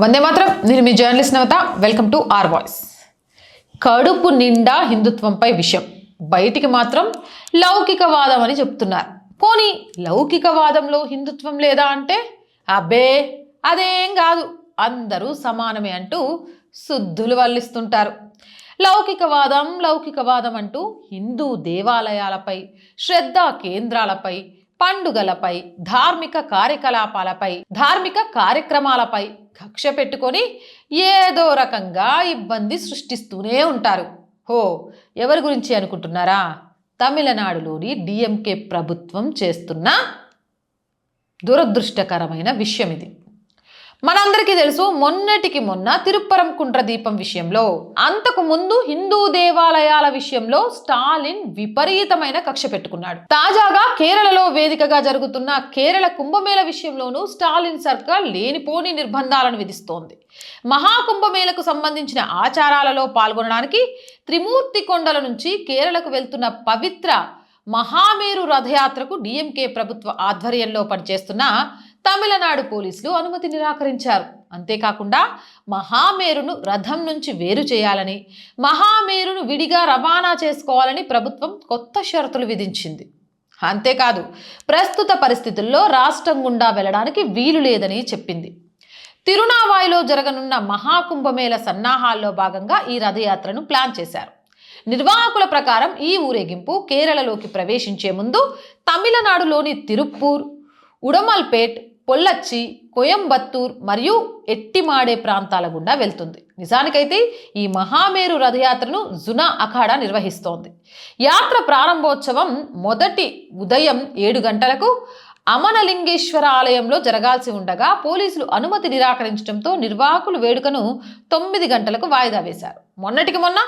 వందే మాత్రం. నేను మీ journalist Navatha. Welcome to R voice. కడుపు నిండా హిందుత్వంపై విషయం. బయటికి మాత్రం లౌకికవాదం అని చెప్తున్నారు. పోనీ లౌకికవాదంలో హిందుత్వం లేదా అంటే? అబ్బే అదేం కాదు. అందరూ సమానమే అంటూ శుద్ధులు వల్లిస్తుంటారు. లౌకికవాదం లౌకికవాదం అంటూ హిందూ దేవాలయాలపై శ్రద్ధా కేంద్రాలపై పండుగలపై ధార్మిక కార్యకలాపాలపై ధార్మిక కార్యక్రమాలపై కక్ష పెట్టుకొని ఏదో రకంగా ఇబ్బంది సృష్టిస్తూనే ఉంటారు. హో ఎవరి గురించి అనుకుంటున్నారా? తమిళనాడులోని డిఎంకే ప్రభుత్వం చేస్తున్న దురదృష్టకరమైన విషయం ఇది మనందరికీ తెలుసు మొన్నటికి మొన్న తిరుప్పరంకుండ్ర దీపం విషయంలో. అంతకు ముందు హిందూ దేవాలయాల విషయంలో స్టాలిన్ విపరీతమైన కక్ష పెట్టుకున్నాడు. తాజాగా కేరళలో వేదికగా జరుగుతున్న కేరళ కుంభమేళ విషయంలోనూ స్టాలిన్ సర్కార్ లేనిపోని నిర్బంధాలను విధిస్తోంది. మహాకుంభమేళకు సంబంధించిన ఆచారాలలో పాల్గొనడానికి త్రిమూర్తి కొండల నుంచి కేరళకు వెళ్తున్న పవిత్ర మహామేరు రథయాత్రకు డిఎంకే ప్రభుత్వ ఆధ్వర్యంలో పనిచేస్తున్న తమిళనాడు పోలీసులు అనుమతి నిరాకరించారు. అంతేకాకుండా మహామేరును రథం నుంచి వేరు చేయాలని మహామేరును విడిగా రవాణా చేసుకోవాలని ప్రభుత్వం కొత్త షరతులు విధించింది. అంతేకాదు ప్రస్తుత పరిస్థితుల్లో రాష్ట్రం గుండా వెళ్ళడానికి వీలు లేదని చెప్పింది. తిరునావాయిలో జరగనున్న మహాకుంభమేళ సన్నాహాల్లో భాగంగా ఈ రథయాత్రను ప్లాన్ చేశారు. నిర్వాహకుల ప్రకారం ఈ ఊరేగింపు కేరళలోకి ప్రవేశించే ముందు తమిళనాడులోని తిరుప్పూర్ ఉడమల్పేట్ పొల్లచ్చి కోయంబత్తూర్ మరియు ఎట్టిమాడే ప్రాంతాల గుండా వెళ్తుంది. నిజానికైతే ఈ మహామేరు రథయాత్రను జునా అఖాడా నిర్వహిస్తోంది. యాత్ర ప్రారంభోత్సవం మొదటి ఉదయం ఏడు గంటలకు అమనలింగేశ్వర ఆలయంలో జరగాల్సి ఉండగా పోలీసులు అనుమతి నిరాకరించడంతో నిర్వాహకులు వేడుకను తొమ్మిది గంటలకు వాయిదా వేశారు. మొన్నటికి మొన్న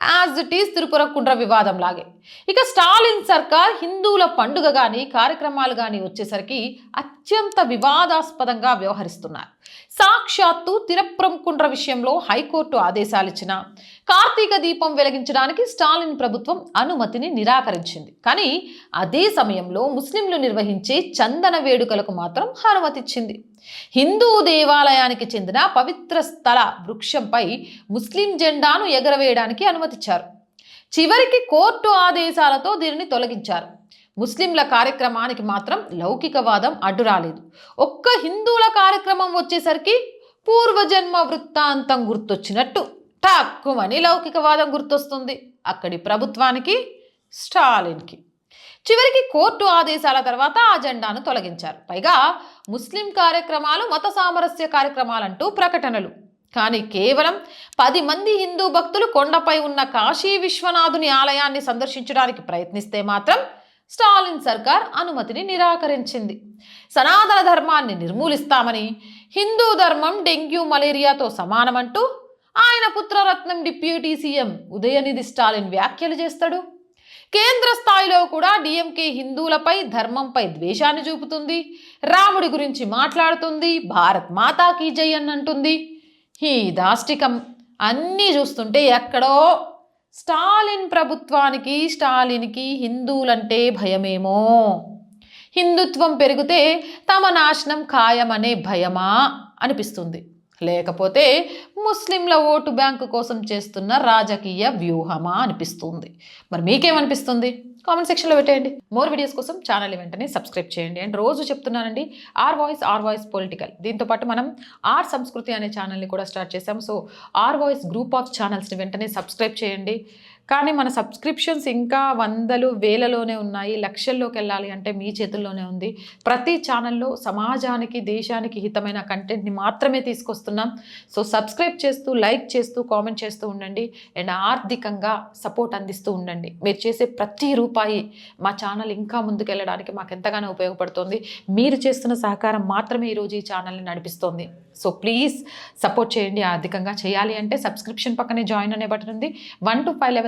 యాజ్ ఇట్ ఈస్ తిరుపరకుండ్ర వివాదం లాగే ఇక స్టాలిన్ సర్కార్ హిందువుల పండుగ కానీ కార్యక్రమాలు కానీ వచ్చేసరికి అత్యంత వివాదాస్పదంగా వ్యవహరిస్తున్నారు. సాక్షాత్తు తిరుపరంకుండ్ర విషయంలో హైకోర్టు ఆదేశాలిచ్చిన కార్తీక దీపం వెలిగించడానికి స్టాలిన్ ప్రభుత్వం అనుమతిని నిరాకరించింది. కానీ అదే సమయంలో ముస్లింలు నిర్వహించే చందన వేడుకలకు మాత్రం అనుమతిచ్చింది. హిందూ దేవాలయానికి చెందిన పవిత్ర స్థల వృక్షంపై ముస్లిం జెండాను ఎగరవేయడానికి అనుమతిచ్చారు. చివరికి కోర్టు ఆదేశాలతో దీనిని తొలగించారు. ముస్లింల కార్యక్రమానికి మాత్రం లౌకికవాదం అడ్డు రాలేదు. ఒక్క హిందువుల కార్యక్రమం వచ్చేసరికి పూర్వజన్మ వృత్తాంతం గుర్తొచ్చినట్టు టాక్కుమని లౌకికవాదం గుర్తొస్తుంది. అక్కడి ప్రభుత్వానికి స్టాలిన్కి. చివరికి కోర్టు ఆదేశాల తర్వాత ఆ జెండాను తొలగించారు. పైగా ముస్లిం కార్యక్రమాలు మత సామరస్య కార్యక్రమాలంటూ ప్రకటనలు. కానీ కేవలం పది మంది హిందూ భక్తులు కొండపై ఉన్న కాశీ విశ్వనాథుని ఆలయాన్ని సందర్శించడానికి ప్రయత్నిస్తే మాత్రం స్టాలిన్ సర్కార్ అనుమతిని నిరాకరించింది. సనాతన ధర్మాన్ని నిర్మూలిస్తామని హిందూ ధర్మం డెంగ్యూ మలేరియాతో సమానమంటూ ఆయన పుత్రరత్నం డిప్యూటీ సీఎం ఉదయనిధి స్టాలిన్ వ్యాఖ్యలు చేస్తాడు. కేంద్ర స్థాయిలో కూడా డిఎంకే హిందువులపై ధర్మంపై ద్వేషాన్ని చూపుతుంది. రాముడి గురించి మాట్లాడుతుంది. భారత్ మాతాకి జై అని అంటుంది ఈ దాష్టికం. అన్నీ చూస్తుంటే ఎక్కడో స్టాలిన్ ప్రభుత్వానికి స్టాలిన్కి హిందువులంటే భయమేమో. హిందుత్వం పెరిగితే తమ నాశనం ఖాయమనే భయమా అనిపిస్తుంది. లేకపోతే ముస్లింల ఓటు బ్యాంకు కోసం చేస్తున్న రాజకీయ వ్యూహమా అనిపిస్తుంది. మరి మీకేమనిపిస్తుంది? కామెంట్ సెక్షన్లో పెట్టేయండి. మోర్ వీడియోస్ కోసం ఛానల్ వెంటనే సబ్స్క్రైబ్ చేయండి. అండ్ రోజు చెప్తున్నానండి R voice R voice political. దీంతోపాటు మనం ఆర్ సంస్కృతి అనే ఛానల్ని కూడా స్టార్ట్ చేశాం so R voice group of ఛానల్స్ని వెంటనే సబ్స్క్రైబ్ చేయండి. కానీ మన సబ్స్క్రిప్షన్స్ ఇంకా వందలు వేలలోనే ఉన్నాయి. లక్షల్లోకి వెళ్ళాలి అంటే మీ చేతుల్లోనే ఉంది. ప్రతి ఛానల్లో సమాజానికి దేశానికి హితమైన కంటెంట్ని మాత్రమే తీసుకొస్తున్నాం. సో సబ్స్క్రైబ్ చేస్తూ లైక్ చేస్తూ కామెంట్ చేస్తూ ఉండండి. అండ్ ఆర్థికంగా సపోర్ట్ అందిస్తూ ఉండండి. మీరు చేసే ప్రతి రూపాయి మా ఛానల్ ఇంకా ముందుకెళ్ళడానికి మాకు ఎంతగానో ఉపయోగపడుతుంది. మీరు చేస్తున్న సహకారం మాత్రమే ఈరోజు ఈ ఛానల్ని నడిపిస్తోంది. సో ప్లీజ్ సపోర్ట్ చేయండి. ఆర్థికంగా చేయాలి అంటే సబ్స్క్రిప్షన్ పక్కనే జాయిన్ అనే బటన్ ఉంది. One two five